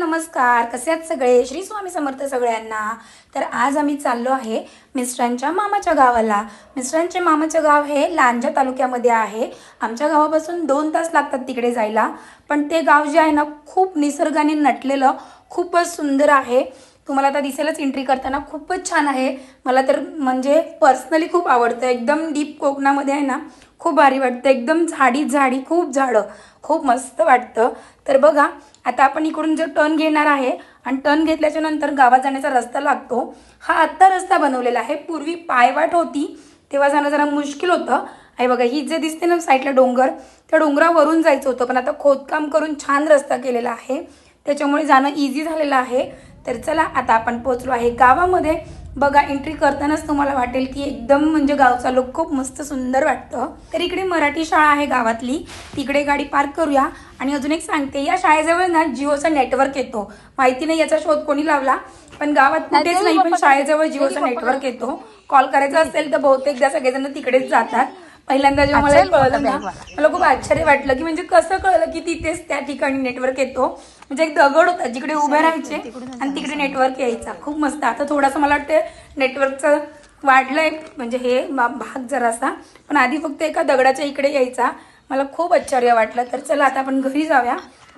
नमस्कार. कसे आहेत सगळे? श्री स्वामी समर्थ सगळ्यांना. तर आज आम्ही चाललो आहे मिस्टरांच्या मामाच्या गावाला. मिस्टरांचे मामाचं गाव हे लांजा तालुक्यामध्ये आहे. आमच्या गावापासून दोन तास लागतात तिकडे जायला. पण ते गाव जे आहे ना खूप निसर्गाने नटलेलं खूपच सुंदर आहे. तुम्हाला आता दिसेलच एंट्री करताना. खूपच छान आहे. मला तर म्हणजे पर्सनली खूप आवडतं. एकदम डीप कोकणामध्ये आहे ना खूप भारी वाटतं. एकदम झाडी झाडी खूप झाडं खूप मस्त वाटतं. तर बघा आता आपण इकडून जो टर्न घेणार आहे आणि टर्न घेतल्याच्या नंतर गावात जाण्याचा रस्ता लागतो. हा आत्ता रस्ता बनवलेला आहे. पूर्वी पायवाट होती तेव्हा जाणं जरा मुश्किल होतं. आहे बघा ही जे दिसते ना साईडला डोंगर त्या डोंगरावरून जायचं होतं. पण आता खोदकाम करून छान रस्ता केलेला आहे. त्याच्यामुळे जाणं इझी झालेलं आहे. तर चला आता आपण पोचलो आहे गावामध्ये. बघा एंट्री करतानाच तुम्हाला वाटेल की एकदम म्हणजे गावचा लोक खूप मस्त सुंदर वाटतं. तर इकडे मराठी शाळा आहे गावातली. तिकडे गाडी पार्क करूया. आणि अजून एक सांगते या शाळेजवळ ना जिओचा नेटवर्क येतो. माहिती नाही याचा शोध कोणी लावला? पण गावात कुठेच नाही पण शाळेजवळ जिओचा नेटवर्क येतो. कॉल करायचा असेल तर बहुतेकदा सगळेजण तिकडेच जातात. पहिल्यांदा जेव्हा मला कळलं ना मला खूप आश्चर्य वाटलं की म्हणजे कसं कळलं की तिथेच त्या ठिकाणी नेटवर्क येतो. म्हणजे एक दगड होता जिकडे उभे राहायचे आणि तिकडे नेटवर्क यायचा. खूप मस्त. आता थोडासा मला वाटतं नेटवर्कचं वाढलंय. म्हणजे हे बा- भाग जरासा. पण आधी फक्त एका दगडाच्या इकडे यायचा. मला खूप आश्चर्य वाटलं. तर चला आता आपण घरी जाऊया.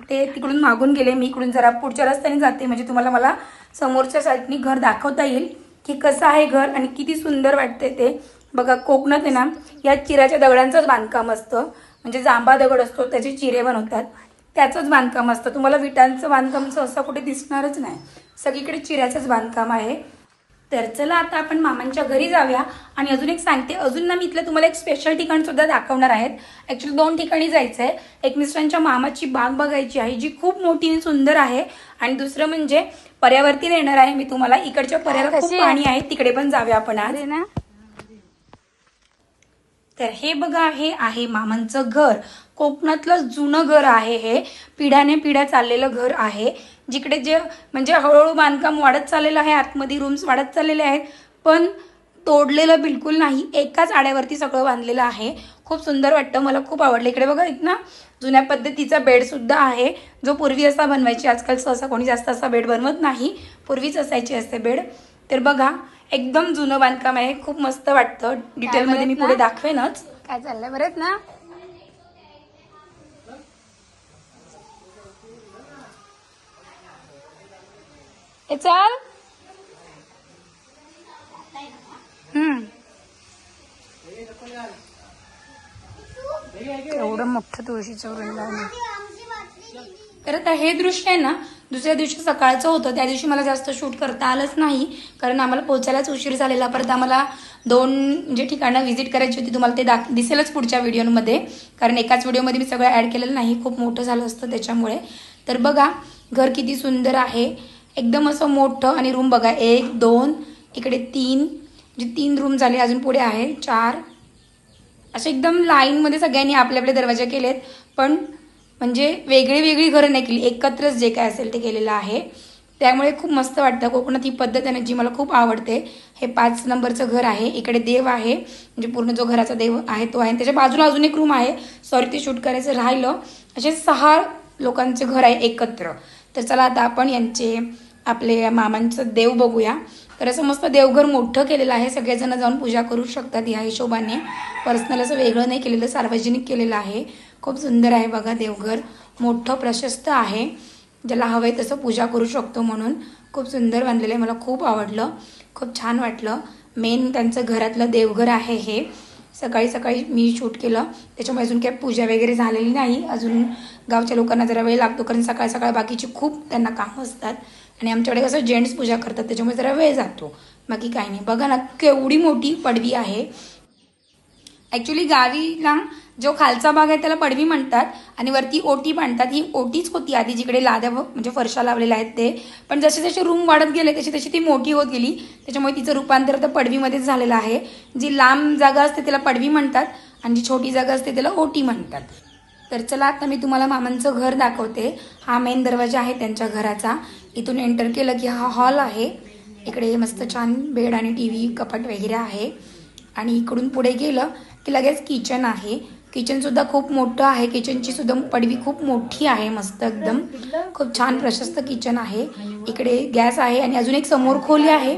ते तिकडून मागून गेले. मी इकडून जरा पुढच्या रस्त्याने जाते. म्हणजे तुम्हाला मला समोरच्या साईडनी घर दाखवता येईल की कसं आहे घर आणि किती सुंदर वाटते ते. बघा कोकणात आहे ना या चिऱ्याच्या दगडांचंच बांधकाम असतं. म्हणजे जांभा दगड असतो त्याचे चिरे बनवतात. त्याचंच बांधकाम असतं. तुम्हाला विटांचं बांधकाम सहसा कुठे दिसणारच नाही. सगळीकडे चिऱ्याचंच बांधकाम आहे. तर चला आता आपण मामांच्या घरी जाऊया. आणि अजून एक सांगते अजून ना मी इथलं तुम्हाला एक स्पेशल ठिकाण सुद्धा दाखवणार आहेत. ॲक्च्युली दोन ठिकाणी जायचं आहे एक मिस्टरांच्या मामाची बाग बघायची आहे जी खूप मोठी आणि सुंदर आहे. आणि दुसरं म्हणजे पर्यावरती नेणार आहे मी तुम्हाला. इकडच्या खूप आहे? पाणी आहे. तिकडे पण जाऊया आपण आज. अरे ना. तर हे बघा हे आहे मामांचं घर. कोकणातलं जुनं घर आहे हे. पिढ्याने पिढ्या चाललेलं घर आहे. जिकडे जे म्हणजे हळूहळू बांधकाम वाढत चाललेलं आहे आतमध्ये रूम्स वाढत चाललेले आहेत पण तोडलेलं बिलकुल नाही. एकाच आड्यावरती सगळं बांधलेलं आहे. खूप सुंदर वाटतं मला खूप आवडलं. इकडे बघा इथं ना जुन्या पद्धतीचा बेडसुद्धा आहे. जो पूर्वी असा बनवायची आजकाल सहसा कोणी जास्त असा बेड बनवत नाही. पूर्वीच असायची असते बेड तर बघा एकदम जुनं बांधकाम आहे. खूप मस्त वाटतं. डिटेलमध्ये मी पुढे दाखवेनच. काय चाललंय? बरेच ना? ए चल. हम्म. एवढं मोठं तुळशीचं वृंदावन तर आता हे दृश्य आहे ना दुसऱ्या दिवशी सकाळचं होतं. त्या दिवशी मला जास्त शूट करता आलंच नाही कारण आम्हाला पोहोचायलाच उशीर झालेला. परत आम्हाला दोन जे ठिकाणं व्हिजिट करायची होती तुम्हाला ते दाख दिसेलच पुढच्या व्हिडिओमध्ये कारण एकाच व्हिडिओमध्ये मी सगळं ॲड केलेलं नाही खूप मोठं झालं असतं त्याच्यामुळे. तर बघा घर किती सुंदर आहे. एकदम असं मोठं आणि रूम बघा एक दोन इकडे तीन. जे तीन रूम झाले अजून पुढे आहे चार. असे एकदम लाईनमध्ये सगळ्यांनी आपले आपले दरवाजे केलेत. पण म्हणजे वेगळी वेगळी घरं नाही केली एकत्रच जे काय असेल ते केलेलं आहे. त्यामुळे खूप मस्त वाटतं. कोकणात ही पद्धत आहे ना जी मला खूप आवडते. हे पाच नंबरचं घर आहे. इकडे देव आहे. म्हणजे पूर्ण जो घराचा देव आहे तो आहे. त्याच्या बाजूला अजून एक रूम आहे. सॉरी ते शूट करायचं राहिलं. असे सहा लोकांचे घर आहे एकत्र. तर चला आता आपण यांचे आपले मामांचं देव बघूया. असं मस्त देवघर मोठं केलेलं आहे. सगळेजण जाऊन पूजा करू शकतात या हिशोबाने. पर्सनल असं वेगळं नाही केलेलं सार्वजनिक केलेलं आहे. खूप सुंदर आहे बघा देवघर. मोठं प्रशस्त आहे. ज्याला हवं आहे तसं पूजा करू शकतो म्हणून. खूप सुंदर बांधलेलं आहे. मला खूप आवडलं. खूप छान वाटलं. मेन त्यांचं घरातलं देवघर आहे हे. सकाळी सकाळी मी शूट केलं. त्याच्यामुळे अजून काही पूजा वगैरे झालेली नाही. अजून गावच्या लोकांना जरा वेळ लागतो कारण सकाळ सकाळ बाकीची खूप त्यांना कामं असतात. आणि आमच्याकडे कसं जेंट्स पूजा करतात त्याच्यामुळे जरा वेळ जातो. बाकी काही नाही. बघा ना केवढी मोठी पडवी आहे. ॲक्च्युली गावीला जो खालचा भाग आहे त्याला पडवी म्हणतात आणि वरती ओटी बांधतात. ही ओटीच होती आधी जिकडे लाद्या म्हणजे फरशा लावलेल्या आहेत ते. पण जसे जसे रूम वाढत गेले तशी तशी ती मोठी होत गेली. त्याच्यामुळे तिचं रूपांतर तर पडवीमध्येच झालेलं आहे. जी लांब जागा असते त्याला पडवी म्हणतात आणि जी छोटी जागा असते त्याला ओटी म्हणतात. तर चला आता मी तुम्हाला मामांचं घर दाखवते. हा मेन दरवाजा आहे त्यांच्या घराचा. इथून एंटर केलं की हा हॉल आहे. इकडे मस्त छान बेड आणि टी व्ही कपाट वगैरे आहे. आणि इकडून पुढे गेलं की लगेच किचन आहे. किचनसुद्धा खूप मोठं आहे. किचनची सुद्धा पडवी खूप मोठी आहे मस्त एकदम. खूप छान प्रशस्त किचन आहे. इकडे गॅस आहे आणि अजून एक समोर खोली आहे.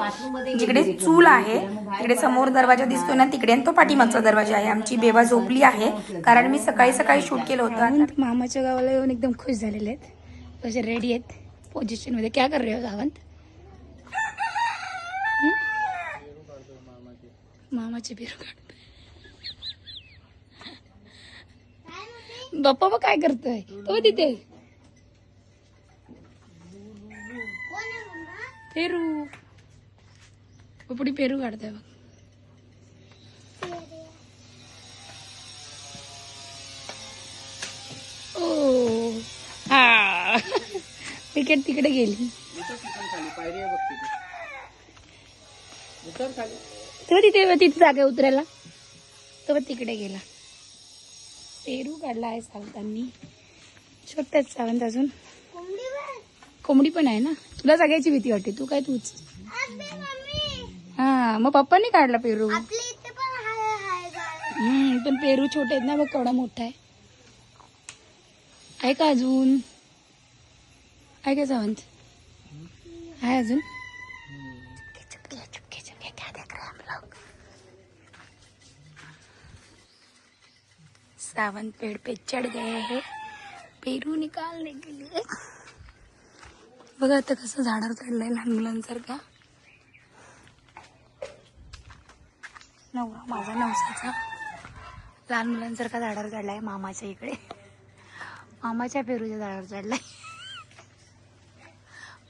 जिकडे चूल आहे. तिकडे समोर दरवाजा दिसतो ना तिकडे आणि तो पाठीमागचा दरवाजा आहे. आमची बेबा झोपली आहे. कारण मी सकाळी सकाळी शूट केलं होतं. मामाच्या गावाला येऊन एकदम खुश झालेले आहेत. रेडी आहेत. पोझिशनमध्ये. क्या कर रहे हो सावंत? मामाचे पेरू काढ. बाप्पा मग काय करतोय? तो तिथे. पेरू. पुढे पेरू काढतोय बघ. विकेट तिकडे गेली. तो तिथे तिथे. जागा उतरायला. तो तिकडे गेला. पेरू काढला आहे सावंतांनी. छोट्याच सावंत अजून. कोंबडी पण आहे ना? तुला जागायची भीती वाटते. तू काय तूच? हा मग पप्पांनी काढला पेरू. हम्म पण पेरू छोटे आहेत ना बघ केवढा मोठा आहे. आहे का अजून? आहे का सावंत? आहे अजून? चुपके, चुपके, चुपके, क्या देख रहे हैं हम सावंत पेड़ पे चढ़ गए हैं। पेरू निकालने के लिए। बघा आता कसं झाडावर चढलंय लहान मुलांसारखा. नवरा माझा नवसाचा. लहान मुलांसारखा झाडावर चढलाय मामाच्या इकडे. मामाच्या पेरूच्या झाडावर चढलाय.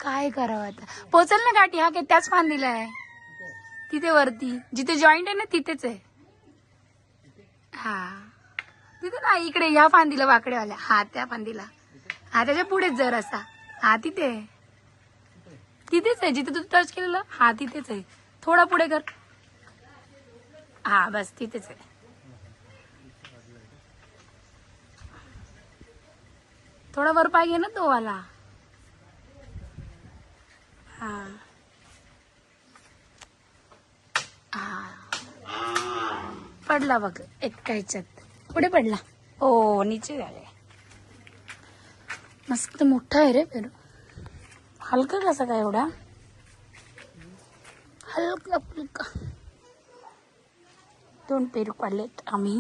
काय करावं आता? पोचल ना गाठी? हा काय त्याच फांदीला आहे. तिथे वरती. जिथे जॉईंट आहे ना तिथेच आहे. हा. तिथे ना इकडे ह्या फांदीला वाकडेवाल्या हा त्या फांदीला. हा त्याच्या पुढेच जर असा. हा तिथे आहे. तिथेच आहे. जिथे तू टच केलेलं हा तिथेच आहे. थोडा पुढे कर. हा बस तिथेच आहे. थोडा वर पाहिजे ना तो वाला. पडला बघ एका ह्याच्यात पुढे पडला. हो नीचे झाले. मस्त मोठा आहे रे पेरू. हलका कसा काय एवढा? हलका फुलका. दोन पेरू पाडलेत आम्ही.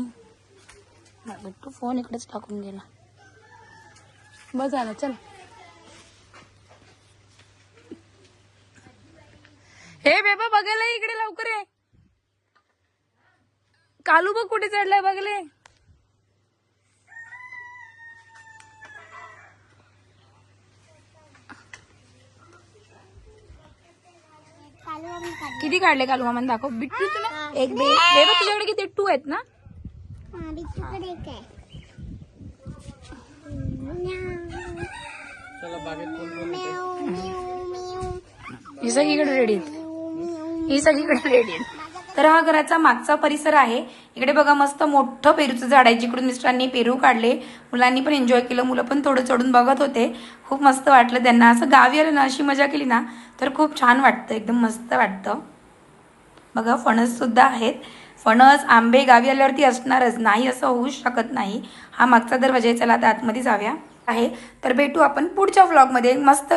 तू फोन इकडेच टाकून गेला. बस झालं चल हे बेबा बघायला ये इकडे लवकर आहे कालू बघ कुठे चढलाय बघले. किती काढले कालू मामान दाखव. बिट्टू तुला? एक बे तुझ्याकडे किती टू आहेत ना. ही सगळीकडे रेडी आहेत. ही सगळीकडे रेडी आहेत. तर हा घराचा मागचा परिसर आहे. इकडे बघा मस्त मोठं पेरूचं झाड आहे. जिकडून मिस्टरांनी पेरू काढले. मुलांनी पण एन्जॉय केलं. मुलं पण थोडं चढून बघत होते. खूप मस्त वाटलं त्यांना. असं गावी आलं ना अशी मजा केली ना तर खूप छान वाटतं. एकदम मस्त वाटतं. बघा फणससुद्धा आहेत. फणस आंबे गावी आल्यावरती असणारच. नाही असं होऊच शकत नाही. हा मागचा दरवाजा चला आता आतमध्ये जाऊया. आहे. तर भेटू आपण पुढच्या व्लॉगमध्ये मस्त